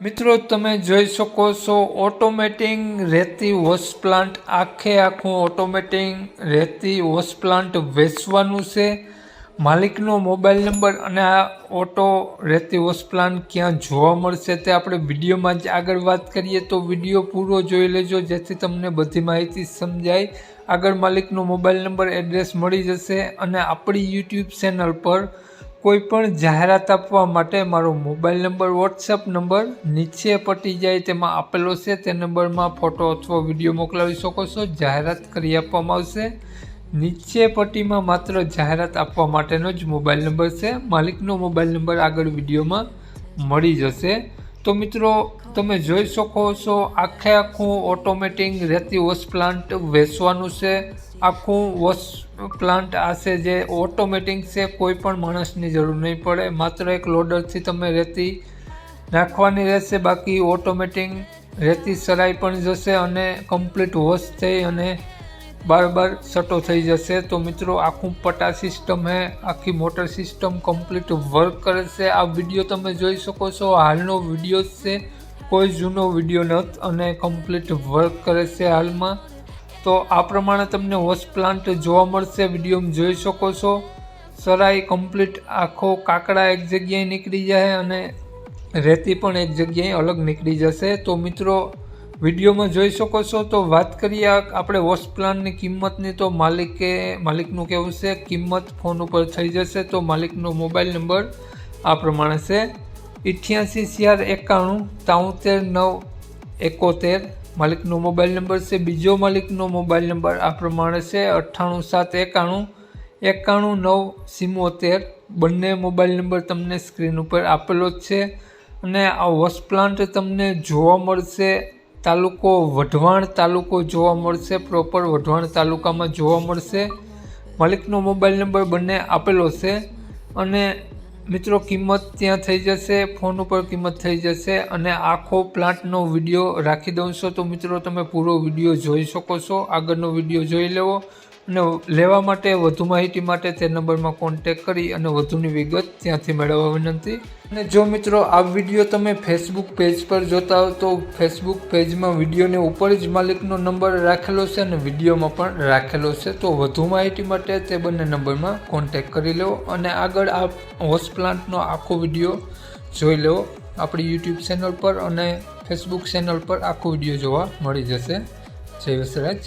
મિત્રો, તમે જોઈ શકો છો ઓટોમેટિંગ રહેતી વોશ પ્લાન્ટ આખે આખું ઓટોમેટિંગ રહેતી વોશ પ્લાન્ટ વેચવાનું છે. માલિકનો મોબાઈલ નંબર અને આ ઓટો રહેતી વોશ પ્લાન્ટ ક્યાં જોવા મળશે તે આપણે વિડીયોમાં જ આગળ વાત કરીએ. તો વીડિયો પૂરો જોઈ લેજો, જેથી તમને બધી માહિતી સમજાય. આગળ માલિકનો મોબાઈલ નંબર એડ્રેસ મળી જશે અને આપણી યુટ્યુબ ચેનલ પર કોઈ પણ જાહેરાત આપવા માટે મારો મોબાઈલ નંબર વોટ્સએપ નંબર નીચે પટી જાય તેમાં આપેલો છે. તે નંબરમાં ફોટો અથવા વીડિયો મોકલાવી શકો છો. જાહેરાત કરી આપવામાં આવશે. નીચે પટ્ટીમાં માત્ર જાહેરાત આપવા માટેનો જ મોબાઈલ નંબર છે. માલિકનો મોબાઈલ નંબર આગળ વિડીયોમાં મળી જશે. તો મિત્રો, તમે જોઈ શકો છો, આખે આખું ઓટોમેટિક રેતી વોશ પ્લાન્ટ વેચવાનું છે. આખું વોશ પ્લાન્ટ આશે જે ઓટોમેટિક છે, કોઈ પણ માણસની જરૂર નહીં પડે. માત્ર એક લોડરથી તમે રેતી નાખવાની રહેશે, બાકી ઓટોમેટિક રેતી સરાઈ પણ જશે અને કમ્પ્લીટ વોશ થઈ અને બાર બાર સટો થઈ જશે. તો મિત્રો, આખું પટા સિસ્ટમ હે, આખી મોટર સિસ્ટમ કમ્પ્લીટ વર્ક કરે છે. આ વીડિયો તમે જોઈ શકો છો. હાલનો વીડિયો છે. કોઈ જૂનો વીડિયો નથી અને કમ્પ્લીટ વર્ક કરે છે હાલમાં. તો આ પ્રમાણે તમને હોસ પ્લાન્ટ જોવા મળશે વિડીયોમાં જોઈ શકો છો. સરાઈ કમ્પ્લીટ, આખો કાકડા એક જગ્યાએ નીકળી જાય અને રેતી પણ એક જગ્યાએ અલગ નીકળી જશે. તો મિત્રો, વિડીયોમાં જોઈ શકો છો. તો વાત કરીએ આપણે વોશ પ્લાન્ટની કિંમતની, તો માલિકે, માલિકનું કેવું છે? કિંમત ફોન ઉપર થઈ જશે, તો માલિકનો મોબાઈલ નંબર આ પ્રમાણે છે. ઇઠ્યાસી ચાર એકાણું ત્રાણુંતેર નવ, એકોતેર માલિકનો મોબાઈલ નંબર છે, બીજો માલિકનો મોબાઈલ નંબર આ પ્રમાણે છે, અઠ્ઠાણું સાત એકાણું એકાણું નવ સિમોતેર. બંને મોબાઈલ નંબર તમને સ્ક્રીન ઉપર આપેલો જ છે. અને આ વોશ પ્લાન્ટ તમને જોવા મળશે, તાલુકો વઢવાણ તાલુકો જોવા મળશે, પ્રોપર વઢવાણ તાલુકામાં જોવા મળશે. માલિકનો મોબાઈલ નંબર બંને આપેલો છે. અને મિત્રો, કિંમત ત્યાં થઈ જશે, ફોન ઉપર કિંમત થઈ જશે અને આખો પ્લાન્ટનો વીડિયો રાખી દઉં છો. તો મિત્રો, તમે પૂરો વીડિયો જોઈ શકો છો. આગળનો વીડિયો જોઈ લેવો અને લેવા માટે વધુ માહિતી માટે તે નંબરમાં કોન્ટેક કરી અને વધુની વિગત ત્યાંથી મેળવવા વિનંતી. અને જો મિત્રો, આ વીડિયો તમે ફેસબુક પેજ પર જોતા હો, તો ફેસબુક પેજમાં વિડીયોની ઉપર જ માલિકનો નંબર રાખેલો છે અને વિડીયોમાં પણ રાખેલો છે. તો વધુ માહિતી માટે તે બંને નંબરમાં કોન્ટેક કરી લો અને આગળ આ હોસ પ્લાન્ટનો આખો વીડિયો જોઈ લેવો. આપણી યુટ્યુબ ચેનલ પર અને ફેસબુક ચેનલ પર આખો વીડિયો જોવા મળી જશે. જય વસરાજ.